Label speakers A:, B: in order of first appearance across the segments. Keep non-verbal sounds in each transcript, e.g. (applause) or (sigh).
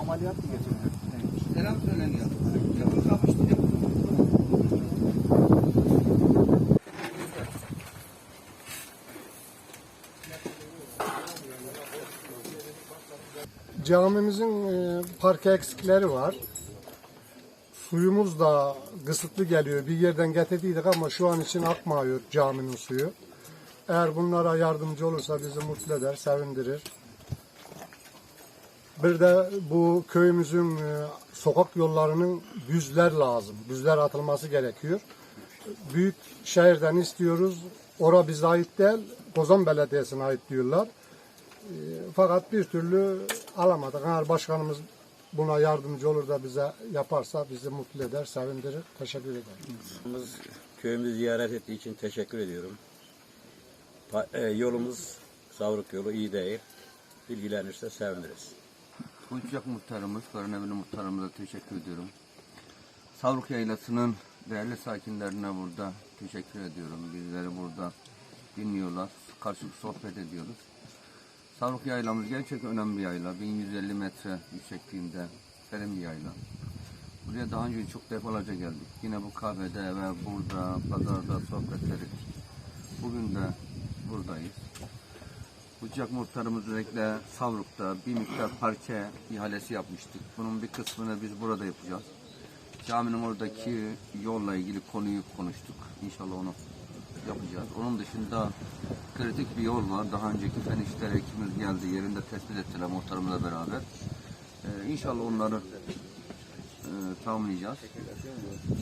A: ameliyat mı geçirdi?
B: Selam söyleniyor. Yakın kapıştı.
C: Camimizin e, parke eksikleri var. Suyumuz da kısıtlı geliyor. Bir yerden getirdiydik ama şu an için akmıyor caminin suyu. Eğer bunlara yardımcı olursa bizi mutlu eder, sevindirir. Bir de bu köyümüzün e, sokak yollarının düzler lazım. Düzler atılması gerekiyor. Büyük şehirden istiyoruz. Ora bize ait değil, Kozan Belediyesi'ne ait diyorlar. E, Fakat bir türlü alamadık. Eğer başkanımız buna yardımcı olur da bize yaparsa bizi mutlu eder, sevindirir. Teşekkür ederim.
D: Köyümüzü ziyaret ettiği için teşekkür ediyorum. E, yolumuz Savruk yolu iyi değil. Bilgilenirse seviniriz.
B: Uçacak muhtarımız, Karanevili muhtarımıza teşekkür ediyorum. Savruk Yaylası'nın değerli sakinlerine burada teşekkür ediyorum. Bizleri burada dinliyorlar. Karşılıklı sohbet ediyoruz. Savruk Yaylamız gerçekten önemli bir yayla. 1150 metre yüksekliğinde serin bir yayla. Buraya daha önce çok defalarca geldik. Yine bu kahvede ve burada, pazarda sohbet ettik. Bugün de buradayız. Uçak muhtarımız özellikle Savruk'ta bir miktar parke ihalesi yapmıştık. Bunun bir kısmını biz burada yapacağız. Caminin oradaki yolla ilgili konuyu konuştuk. İnşallah onu yapacağız. Onun dışında kritik bir yol var. Daha önceki fen işleri ekibimiz geldi. Yerinde tespit ettiler muhtarımla beraber. Ee, inşallah onları e, tamamlayacağız.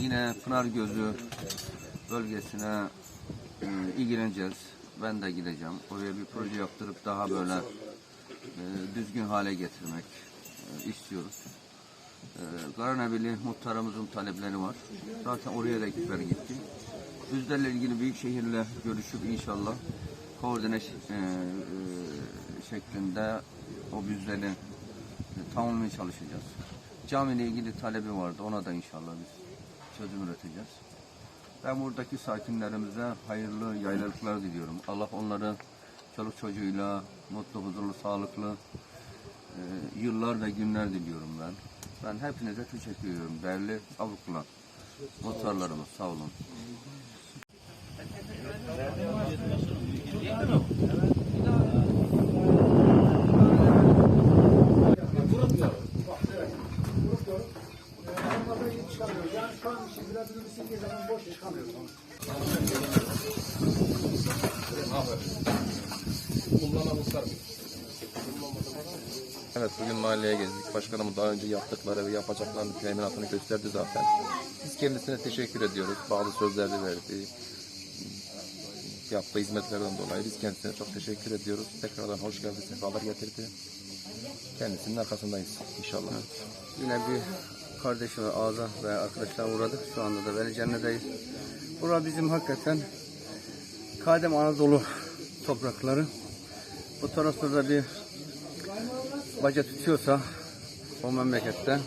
B: Yine Pınar Gözü bölgesine e, ilgileneceğiz. Ben de gideceğim. Oraya bir proje yaptırıp daha böyle e, düzgün hale getirmek e, istiyoruz. E, Karanabili muhtarımızın talepleri var. Zaten oraya da ekipler gitti. Düzlerle ilgili büyük şehirle görüşüp inşallah koordine e, e, şeklinde o düzleri e, tamamlamaya çalışacağız. Camiyle ilgili talebi vardı. Ona da inşallah biz çözüm üreteceğiz. Ben buradaki sakinlerimize hayırlı yaylalıklar diliyorum. Allah onları çoluk çocuğuyla mutlu, huzurlu, sağlıklı e, yıllar ve günler diliyorum ben. Ben hepinize teşekkür ediyorum. Değerli Avrupalılar, muhtarlarımız sağ olun.
E: Evet bugün mahalleye gezdik. Başkanımız daha önce yaptıkları ve yapacaklarının teminatını gösterdi zaten. Biz kendisine teşekkür ediyoruz. Bazı sözler de verdi. Yaptığı hizmetlerden dolayı biz kendisine çok teşekkür ediyoruz. Tekrardan hoş geldi, sefalar getirdi. Kendisinin arkasındayız inşallah.
B: Yine bir kardeşime ağza ve arkadaşlar uğradık. Şu anda da Velicenne'deyiz. Bura bizim hakikaten Kadem Anadolu toprakları. Bu tarafta da bir baca tutuyorsa o memlekette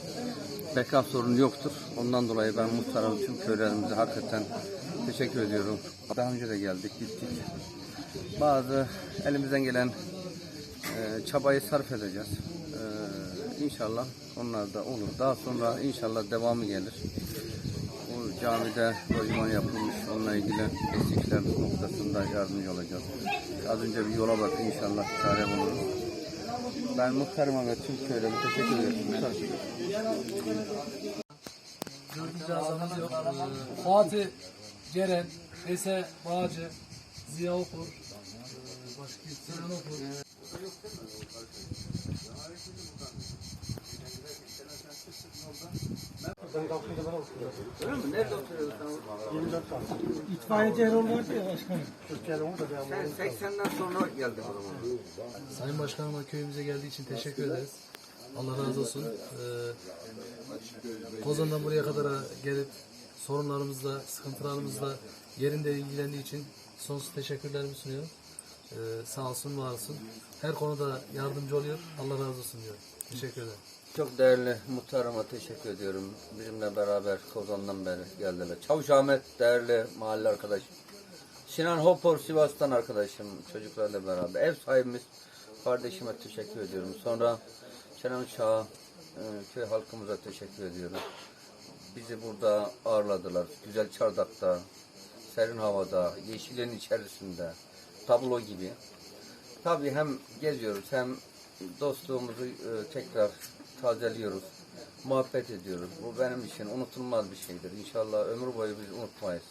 B: beka sorunu yoktur. Ondan dolayı ben muhtarım tüm köylerimize hakikaten teşekkür ediyorum. Daha önce de geldik, gittik. Bazı elimizden gelen e, çabayı sarf edeceğiz. İnşallah onlar da olur. Daha sonra inşallah devamı gelir. Bu camide lojman yapılmış. Onunla ilgili eksikler noktasında yardımcı olacağız. Az önce bir yola bak inşallah çare buluruz. Ben muhtarıma ve tüm köylerime teşekkür ederim. Muhtar.
F: Dördüncü. Ee, Fatih, Ceren, Ese, Bağcı, Ziya Okur, ee, başka Sinan Okur.
B: Nerede oturuyorsun
C: İtfaiyeci Erol vardı ya başkanım.
B: sen? 80'den sonra geldi o zaman.
F: Sayın Başkanıma köyümüze geldiği için teşekkür ederiz. Allah razı olsun. Ee, Kozan'dan buraya kadar gelip sorunlarımızla, sıkıntılarımızla yerinde ilgilendiği için sonsuz teşekkürlerimi sunuyorum. Ee, sağ olsun, var olsun. Her konuda yardımcı oluyor. Allah razı olsun diyorum. Teşekkür ederim.
B: Çok değerli muhtarıma teşekkür ediyorum. Bizimle beraber Kozan'dan beri geldiler. Çavuş Ahmet değerli mahalle arkadaşım. Sinan Hopor Sivas'tan arkadaşım çocuklarla beraber. Ev sahibimiz kardeşime teşekkür ediyorum. Sonra Kenan Çağ e, köy halkımıza teşekkür ediyorum. Bizi burada ağırladılar. Güzel çardakta, serin havada, yeşilin içerisinde, tablo gibi. Tabii hem geziyoruz hem dostluğumuzu e, tekrar tazeliyoruz. Muhabbet ediyoruz. Bu benim için unutulmaz bir şeydir. İnşallah ömür boyu biz unutmayız.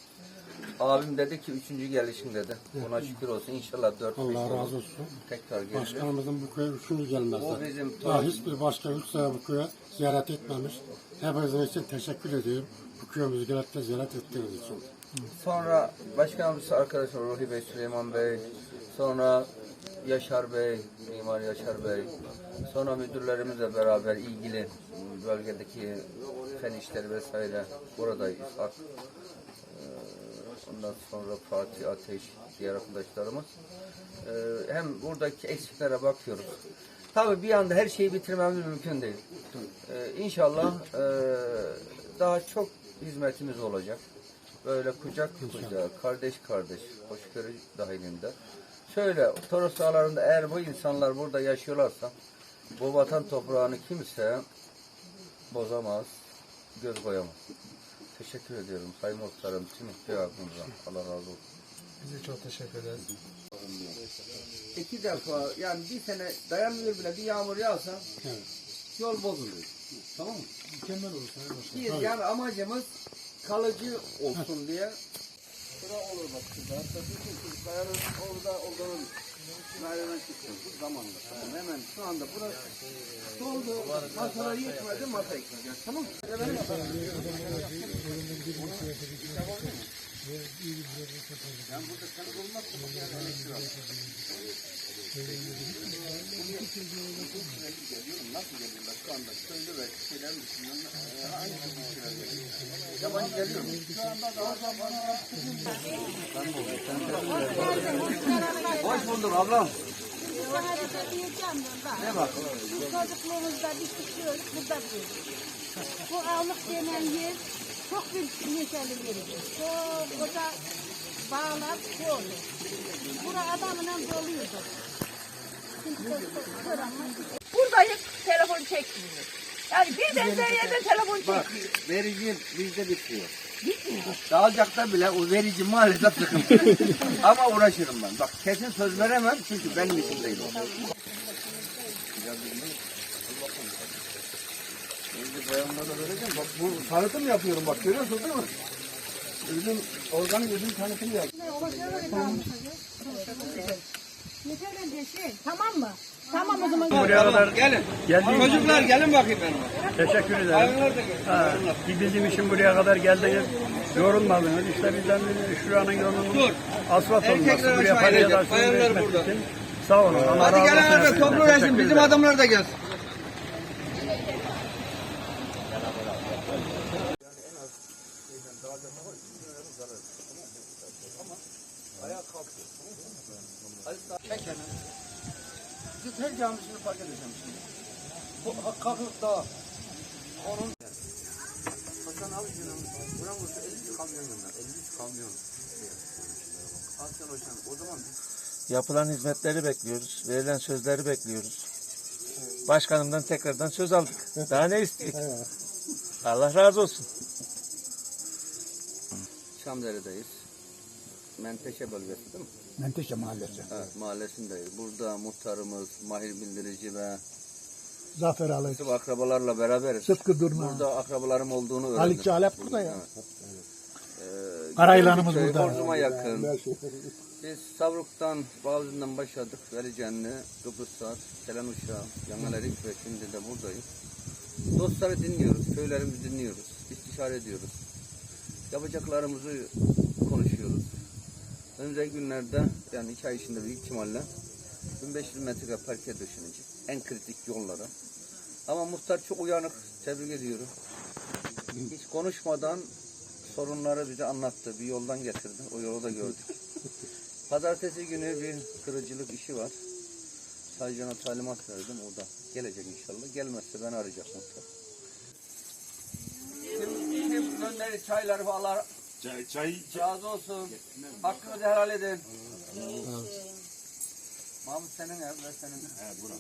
B: Abim dedi ki üçüncü gelişim dedi. Buna şükür olsun. İnşallah dört beş
A: Allah
B: olur.
A: razı olsun.
B: Tekrar gelir.
A: Başkanımızın bu köye üçüncü
B: O bizim
A: Daha hiçbir başkan üç sene bu köye ziyaret etmemiş. Hepinizin için teşekkür ediyorum. Bu köyümüzü gelip de ziyaret ettiğiniz için.
B: Sonra başkanımız arkadaşım Ruhi Bey, Süleyman Bey, sonra Yaşar Bey, Mimar Yaşar Bey, sonra müdürlerimizle beraber ilgili bölgedeki fen işleri vesaire buradayız. İshak, eee, ondan sonra Fatih Ateş, diğer arkadaşlarımız. Eee, hem buradaki eksiklere bakıyoruz. Tabii bir anda her şeyi bitirmemiz mümkün değil. Eee inşallah daha çok hizmetimiz olacak. Böyle kucak kucağa, kardeş kardeş, hoşgörü dahilinde. Şöyle, Toros Dağları'nda eğer bu insanlar burada yaşıyorlarsa, bu vatan toprağını kimse bozamaz, göz koyamaz. Teşekkür ediyorum Sayın Muhtarım, tüm ihtiyacınıza. Allah razı olsun.
F: Biz de çok teşekkür ederiz.
B: İki defa, yani bir sene dayanmıyor bile bir yağmur yağsa yol bozuluyor. Tamam mı?
F: Mükemmel olur Sayın Başkan.
B: Biz yani amacımız kalıcı olsun diye. Sıra olur bak şurada. Hatta kayanın orada olduğunun merdivenden çıktım bu zamanda. Tamam, hemen şu anda burası doldu. Masalar yetmedi masa ekleyeceğiz. Tamam mı? Hoş bulduk ablam.
G: Sana da diyeceğim ben.
B: Ne bak?
G: Çocukluğumuzda biz tutuyoruz, burada duruyoruz. Bu avlık denen yer çok bir neşeli yeridir. Çok koca bağlar çok. Bura adamla ama
H: Buradayım, telefon çekmiyor. Yani bir benzer yerde telefon çekmiyor.
B: Bak verici bizde bitiyor. Dağılacakta bile o verici maalesef sıkıntı. (laughs) Ama uğraşırım ben. Bak kesin söz veremem çünkü benim işim değil o. Şimdi bayanlara vereceğim. Bak bu tanıtım yapıyorum bak görüyorsun değil mi? Ürün, organ ürün tanıtım yapıyorum.
G: yeterli şey. Tamam mı? Tamam o zaman.
I: Buraya kadar
B: Gelin.
I: geldiğiniz
B: Çocuklar gelin bakayım yanıma.
I: teşekkür ederim.
B: Hayvanlar da gelin.
I: Ha, bir bizim için buraya kadar geldiniz. Yorulmadınız. İşte bizden biri şuranın yolunun
B: Dur.
I: asfalt olması.
B: Erkekler
I: Buraya
B: aşağı
I: paraya
B: inecek.
I: da
B: Bayanlar burada.
I: Sağ olun. Allah
B: Hadi
I: razı
B: gelin
I: olsun hepinizden.
B: toplu.
I: Teşekkür
B: Bizim
I: ederim.
B: adamlar da gelsin. Her camisini fark edeceğim şimdi. Bu kalkıp da onun Hasan abi canım. Buran olsa 50 kamyon gönder. 50 kamyon. Hasan hocam o zaman
J: Yapılan hizmetleri bekliyoruz. Verilen sözleri bekliyoruz. Başkanımdan tekrardan söz aldık. Daha ne istiyor? Allah razı olsun.
B: Şamdere'deyiz. Menteşe bölgesi değil mi?
A: Menteşe mahallesi.
B: Evet, mahallesindeyiz. Burada muhtarımız, Mahir Bildirici ve
A: Zafer Ali.
B: bizim akrabalarla beraberiz.
A: Sıtkı Durma.
B: Burada akrabalarım olduğunu öğrendim.
A: Halit Çalep burada ya.
B: Ee, güzel bir köy,
A: burada.
B: Borzum'a yakın. Biz Savruk'tan, Bağlı'dan başladık. Velicenli, Kıbrıslar, Selenuşa, Yangalerik ve şimdi de buradayız. Dostları dinliyoruz, köylerimizi dinliyoruz, istişare ediyoruz. Yapacaklarımızı konuşuyoruz. Önümüzdeki günlerde, yani iki ay içinde büyük ihtimalle 1500 metre parke döşenecek. En kritik yollara. Ama muhtar çok uyanık, tebrik ediyorum. Hiç konuşmadan sorunları bize anlattı. Bir yoldan getirdi. O yolu da gördük. Pazartesi günü bir kırıcılık işi var. Sadece ona talimat verdim. O da gelecek inşallah. Gelmezse ben arayacak muhtar. Kim gönderir çayları falan? Çay, çay. Razı olsun. Hakkınızı helal edin. Mahmut senin ev ve senin. He, buram.